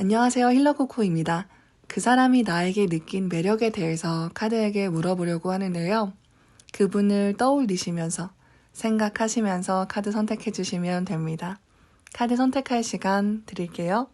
안녕하세요. 힐러코코입니다. 그 사람이 나에게 느낀 매력에 대해서 카드에게 물어보려고 하는데요. 그분을 떠올리시면서 생각하시면서 카드 선택해 주시면 됩니다. 카드 선택할 시간 드릴게요.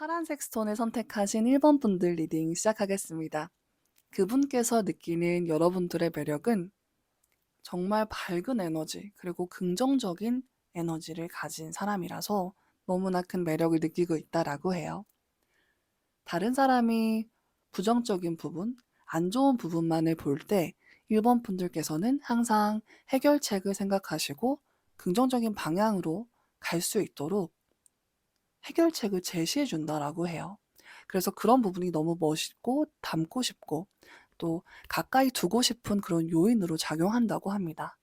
파란색 스톤을 선택하신 1번 분들 리딩 시작하겠습니다. 그분께서 느끼는 여러분들의 매력은 정말 밝은 에너지, 그리고 긍정적인 에너지를 가진 사람이라서 너무나 큰 매력을 느끼고 있다라고 해요. 다른 사람이 부정적인 부분, 안 좋은 부분만을 볼 때 1번 분들께서는 항상 해결책을 생각하시고 긍정적인 방향으로 갈 수 있도록 해결책을 제시해 준다라고 해요. 그래서 그런 부분이 너무 멋있고 닮고 싶고 또 가까이 두고 싶은 그런 요인으로 작용한다고 합니다.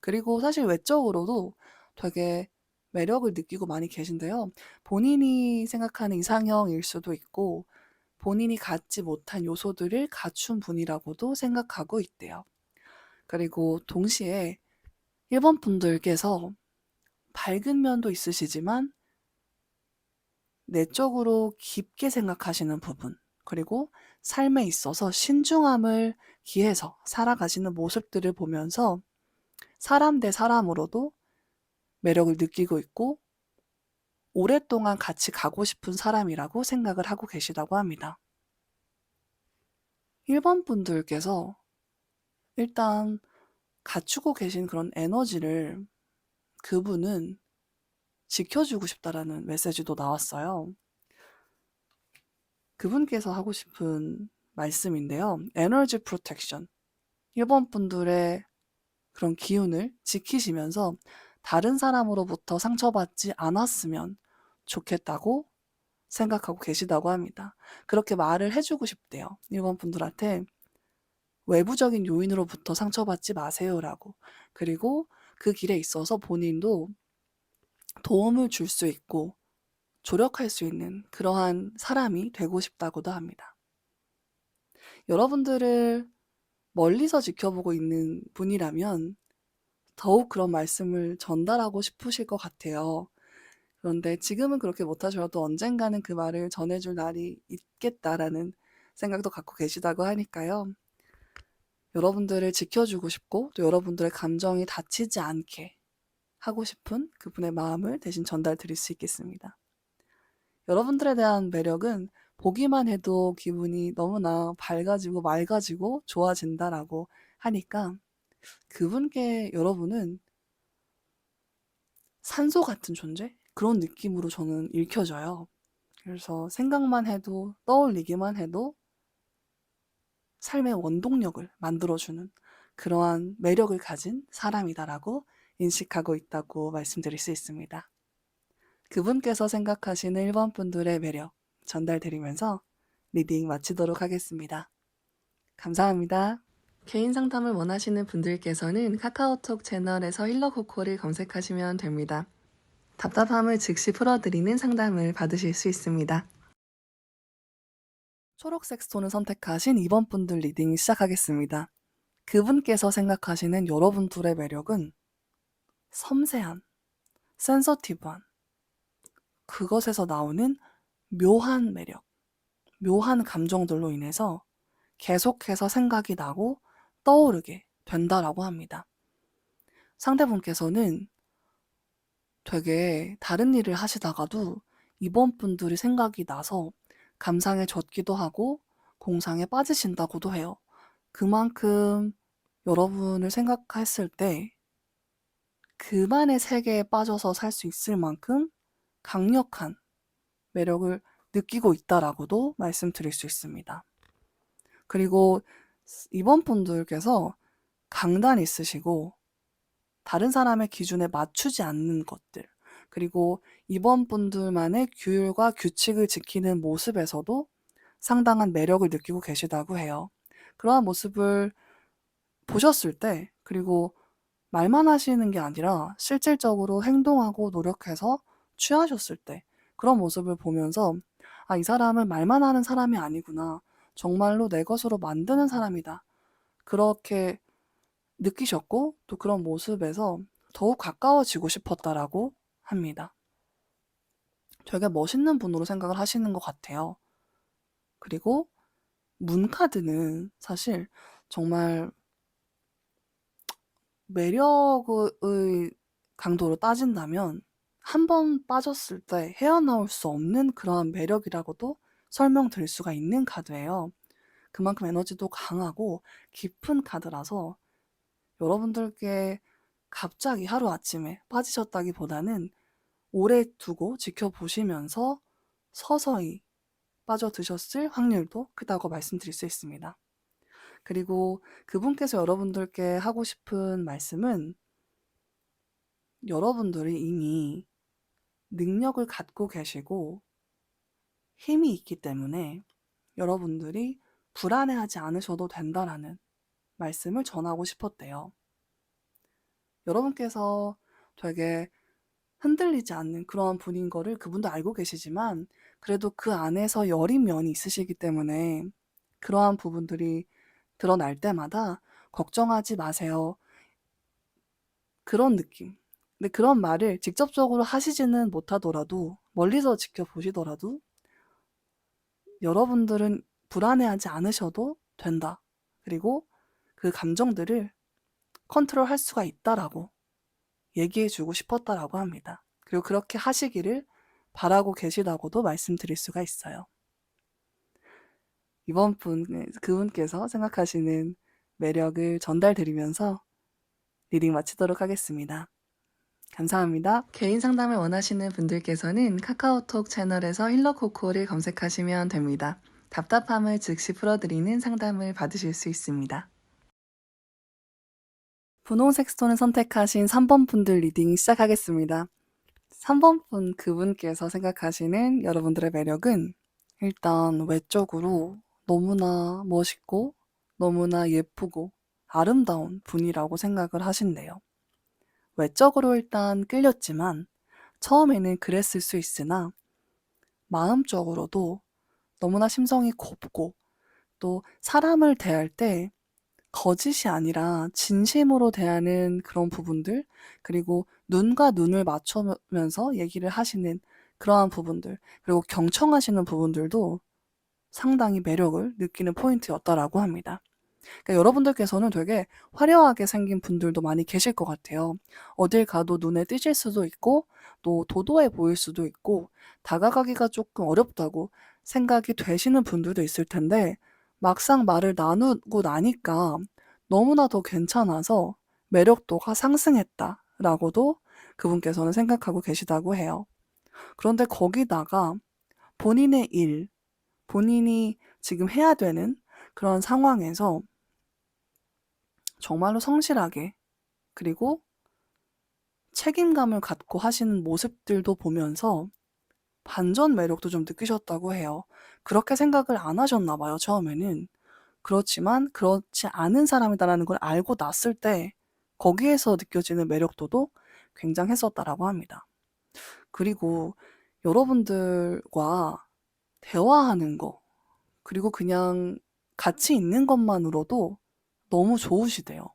그리고 사실 외적으로도 되게 매력을 느끼고 많이 계신데요. 본인이 생각하는 이상형일 수도 있고 본인이 갖지 못한 요소들을 갖춘 분이라고도 생각하고 있대요. 그리고 동시에 1번 분들께서 밝은 면도 있으시지만 내적으로 깊게 생각하시는 부분, 그리고 삶에 있어서 신중함을 기해서 살아가시는 모습들을 보면서 사람 대 사람으로도 매력을 느끼고 있고 오랫동안 같이 가고 싶은 사람이라고 생각을 하고 계시다고 합니다. 1번 분들께서 일단 갖추고 계신 그런 에너지를 그분은 지켜주고 싶다라는 메시지도 나왔어요. 그분께서 하고 싶은 말씀인데요. 에너지 프로텍션. 1번 분들의 그런 기운을 지키시면서 다른 사람으로부터 상처받지 않았으면 좋겠다고 생각하고 계시다고 합니다. 그렇게 말을 해주고 싶대요. 1번 분들한테 외부적인 요인으로부터 상처받지 마세요라고. 그리고 그 길에 있어서 본인도 도움을 줄 수 있고 조력할 수 있는 그러한 사람이 되고 싶다고도 합니다. 여러분들을 멀리서 지켜보고 있는 분이라면 더욱 그런 말씀을 전달하고 싶으실 것 같아요. 그런데 지금은 그렇게 못하셔도 언젠가는 그 말을 전해줄 날이 있겠다라는 생각도 갖고 계시다고 하니까요. 여러분들을 지켜주고 싶고 또 여러분들의 감정이 다치지 않게 하고 싶은 그분의 마음을 대신 전달 드릴 수 있겠습니다. 여러분들에 대한 매력은 보기만 해도 기분이 너무나 밝아지고 맑아지고 좋아진다라고 하니까 그분께 여러분은 산소 같은 존재? 그런 느낌으로 저는 읽혀져요. 그래서 생각만 해도 떠올리기만 해도 삶의 원동력을 만들어주는 그러한 매력을 가진 사람이다라고 인식하고 있다고 말씀드릴 수 있습니다. 그분께서 생각하시는 1번 분들의 매력 전달드리면서 리딩 마치도록 하겠습니다. 감사합니다. 개인 상담을 원하시는 분들께서는 카카오톡 채널에서 힐러코코를 검색하시면 됩니다. 답답함을 즉시 풀어드리는 상담을 받으실 수 있습니다. 초록색 스톤을 선택하신 2번 분들 리딩 시작하겠습니다. 그분께서 생각하시는 여러분들의 매력은 섬세한, 센서티브한, 그것에서 나오는 묘한 매력, 묘한 감정들로 인해서 계속해서 생각이 나고 떠오르게 된다라고 합니다. 상대분께서는 되게 다른 일을 하시다가도 이번 분들이 생각이 나서 감상에 젖기도 하고 공상에 빠지신다고도 해요. 그만큼 여러분을 생각했을 때 그만의 세계에 빠져서 살 수 있을 만큼 강력한 매력을 느끼고 있다라고도 말씀드릴 수 있습니다. 그리고 이번 분들께서 강단 있으시고 다른 사람의 기준에 맞추지 않는 것들 그리고 이번 분들만의 규율과 규칙을 지키는 모습에서도 상당한 매력을 느끼고 계시다고 해요. 그러한 모습을 보셨을 때 그리고 말만 하시는 게 아니라 실질적으로 행동하고 노력해서 취하셨을 때 그런 모습을 보면서 아, 이 사람은 말만 하는 사람이 아니구나. 정말로 내 것으로 만드는 사람이다. 그렇게 느끼셨고 또 그런 모습에서 더욱 가까워지고 싶었다라고 합니다. 되게 멋있는 분으로 생각을 하시는 것 같아요. 그리고 문카드는 사실 정말 매력의 강도로 따진다면 한 번 빠졌을 때 헤어나올 수 없는 그러한 매력이라고도 설명드릴 수가 있는 카드예요. 그만큼 에너지도 강하고 깊은 카드라서 여러분들께 갑자기 하루아침에 빠지셨다기보다는 오래 두고 지켜보시면서 서서히 빠져드셨을 확률도 크다고 말씀드릴 수 있습니다. 그리고 그분께서 여러분들께 하고 싶은 말씀은 여러분들이 이미 능력을 갖고 계시고 힘이 있기 때문에 여러분들이 불안해하지 않으셔도 된다라는 말씀을 전하고 싶었대요. 여러분께서 되게 흔들리지 않는 그런 분인 거를 그분도 알고 계시지만 그래도 그 안에서 여린 면이 있으시기 때문에 그러한 부분들이 드러날 때마다 걱정하지 마세요. 그런 느낌. 근데 그런 말을 직접적으로 하시지는 못하더라도 멀리서 지켜보시더라도 여러분들은 불안해하지 않으셔도 된다. 그리고 그 감정들을 컨트롤 할 수가 있다라고 얘기해 주고 싶었다라고 합니다. 그리고 그렇게 하시기를 바라고 계시다고도 말씀드릴 수가 있어요. 이번 분, 그분께서 생각하시는 매력을 전달드리면서 리딩 마치도록 하겠습니다. 감사합니다. 개인 상담을 원하시는 분들께서는 카카오톡 채널에서 힐러코코를 검색하시면 됩니다. 답답함을 즉시 풀어드리는 상담을 받으실 수 있습니다. 분홍색 스톤을 선택하신 3번 분들 리딩 시작하겠습니다. 3번 분 그분께서 생각하시는 여러분들의 매력은 일단 외적으로 너무나 멋있고 너무나 예쁘고 아름다운 분이라고 생각을 하신대요. 외적으로 일단 끌렸지만 처음에는 그랬을 수 있으나 마음적으로도 너무나 심성이 곱고 또 사람을 대할 때 거짓이 아니라 진심으로 대하는 그런 부분들, 그리고 눈과 눈을 맞추면서 얘기를 하시는 그러한 부분들, 그리고 경청하시는 부분들도 상당히 매력을 느끼는 포인트였다라고 합니다. 그러니까 여러분들께서는 되게 화려하게 생긴 분들도 많이 계실 것 같아요. 어딜 가도 눈에 띄실 수도 있고, 또 도도해 보일 수도 있고, 다가가기가 조금 어렵다고 생각이 되시는 분들도 있을 텐데, 막상 말을 나누고 나니까 너무나 더 괜찮아서 매력도가 상승했다라고도 그분께서는 생각하고 계시다고 해요. 그런데 거기다가 본인의 일, 본인이 지금 해야 되는 그런 상황에서 정말로 성실하게 그리고 책임감을 갖고 하시는 모습들도 보면서 반전 매력도 좀 느끼셨다고 해요. 그렇게 생각을 안 하셨나 봐요, 처음에는. 그렇지만 그렇지 않은 사람이다라는 걸 알고 났을 때 거기에서 느껴지는 매력도도 굉장했었다라고 합니다. 그리고 여러분들과 대화하는 거, 그리고 그냥 같이 있는 것만으로도 너무 좋으시대요.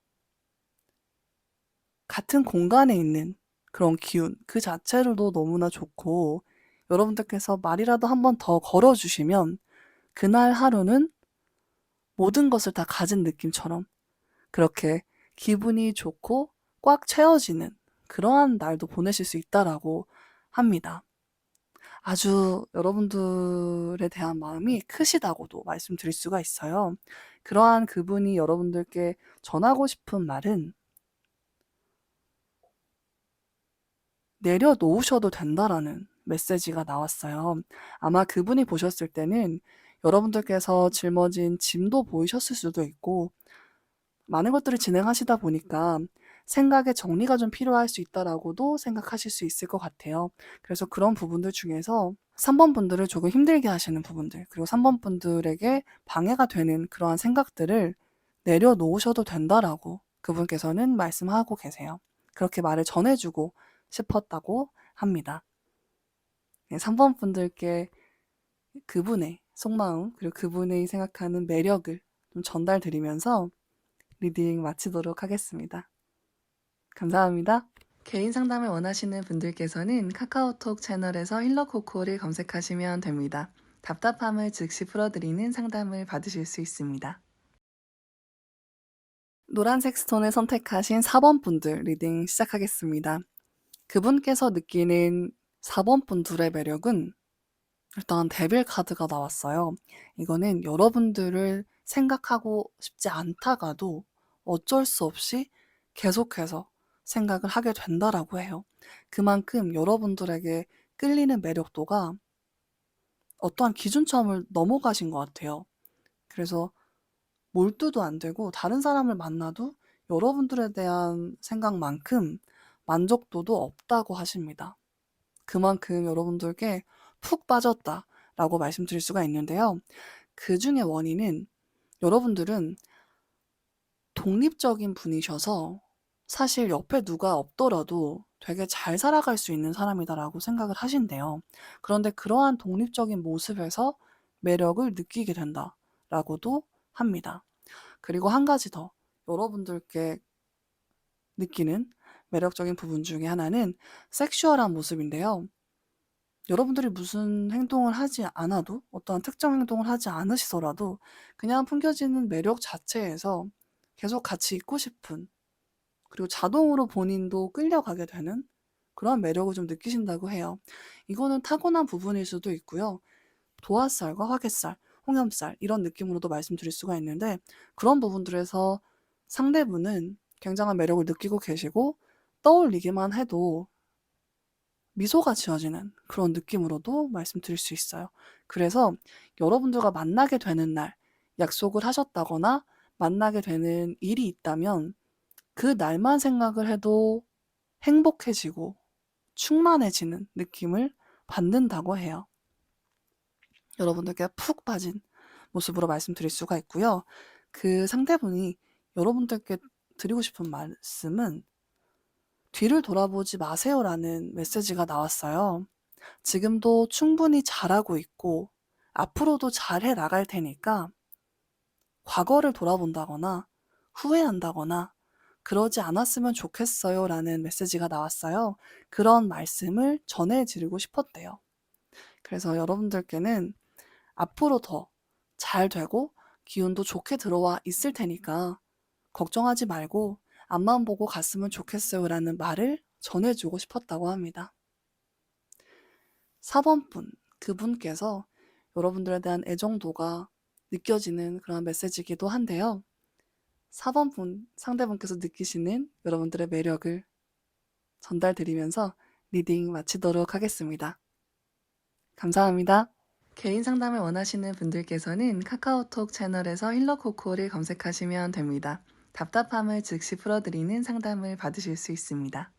같은 공간에 있는 그런 기운, 그 자체로도 너무나 좋고, 여러분들께서 말이라도 한 번 더 걸어주시면, 그날 하루는 모든 것을 다 가진 느낌처럼 그렇게 기분이 좋고 꽉 채워지는 그러한 날도 보내실 수 있다라고 합니다. 아주 여러분들에 대한 마음이 크시다고도 말씀드릴 수가 있어요. 그러한 그분이 여러분들께 전하고 싶은 말은 내려놓으셔도 된다라는 메시지가 나왔어요. 아마 그분이 보셨을 때는 여러분들께서 짊어진 짐도 보이셨을 수도 있고 많은 것들을 진행하시다 보니까 생각의 정리가 좀 필요할 수 있다라고도 생각하실 수 있을 것 같아요. 그래서 그런 부분들 중에서 3번 분들을 조금 힘들게 하시는 부분들, 그리고 3번 분들에게 방해가 되는 그러한 생각들을 내려놓으셔도 된다라고 그분께서는 말씀하고 계세요. 그렇게 말을 전해주고 싶었다고 합니다. 네, 3번 분들께 그분의 속마음 그리고 그분이 생각하는 매력을 좀 전달드리면서 리딩 마치도록 하겠습니다. 감사합니다. 개인 상담을 원하시는 분들께서는 카카오톡 채널에서 힐러코코를 검색하시면 됩니다. 답답함을 즉시 풀어드리는 상담을 받으실 수 있습니다. 노란색 스톤을 선택하신 4번 분들 리딩 시작하겠습니다. 그분께서 느끼는 4번 분들의 매력은 일단 데빌 카드가 나왔어요. 이거는 여러분들을 생각하고 싶지 않다가도 어쩔 수 없이 계속해서 생각을 하게 된다라고 해요. 그만큼 여러분들에게 끌리는 매력도가 어떠한 기준점을 넘어가신 것 같아요. 그래서 몰두도 안 되고 다른 사람을 만나도 여러분들에 대한 생각만큼 만족도도 없다고 하십니다. 그만큼 여러분들께 푹 빠졌다라고 말씀드릴 수가 있는데요. 그 중에 원인은 여러분들은 독립적인 분이셔서 사실 옆에 누가 없더라도 되게 잘 살아갈 수 있는 사람이다라고 생각을 하신대요. 그런데 그러한 독립적인 모습에서 매력을 느끼게 된다라고도 합니다. 그리고 한 가지 더 여러분들께 느끼는 매력적인 부분 중에 하나는 섹슈얼한 모습인데요. 여러분들이 무슨 행동을 하지 않아도 어떠한 특정 행동을 하지 않으시더라도 그냥 풍겨지는 매력 자체에서 계속 같이 있고 싶은 그리고 자동으로 본인도 끌려가게 되는 그런 매력을 좀 느끼신다고 해요. 이거는 타고난 부분일 수도 있고요. 도화살과 화개살, 홍염살 이런 느낌으로도 말씀드릴 수가 있는데 그런 부분들에서 상대분은 굉장한 매력을 느끼고 계시고 떠올리기만 해도 미소가 지어지는 그런 느낌으로도 말씀드릴 수 있어요. 그래서 여러분들과 만나게 되는 날, 약속을 하셨다거나 만나게 되는 일이 있다면 그 날만 생각을 해도 행복해지고 충만해지는 느낌을 받는다고 해요. 여러분들께 푹 빠진 모습으로 말씀드릴 수가 있고요. 그 상대분이 여러분들께 드리고 싶은 말씀은 뒤를 돌아보지 마세요라는 메시지가 나왔어요. 지금도 충분히 잘하고 있고 앞으로도 잘해 나갈 테니까 과거를 돌아본다거나 후회한다거나 그러지 않았으면 좋겠어요 라는 메시지가 나왔어요. 그런 말씀을 전해드리고 싶었대요. 그래서 여러분들께는 앞으로 더 잘 되고 기운도 좋게 들어와 있을 테니까 걱정하지 말고 앞만 보고 갔으면 좋겠어요 라는 말을 전해주고 싶었다고 합니다. 4번 분, 그분께서 여러분들에 대한 애정도가 느껴지는 그런 메시지이기도 한데요. 4번 분, 상대분께서 느끼시는 여러분들의 매력을 전달드리면서 리딩 마치도록 하겠습니다. 감사합니다. 개인 상담을 원하시는 분들께서는 카카오톡 채널에서 힐러코코를 검색하시면 됩니다. 답답함을 즉시 풀어드리는 상담을 받으실 수 있습니다.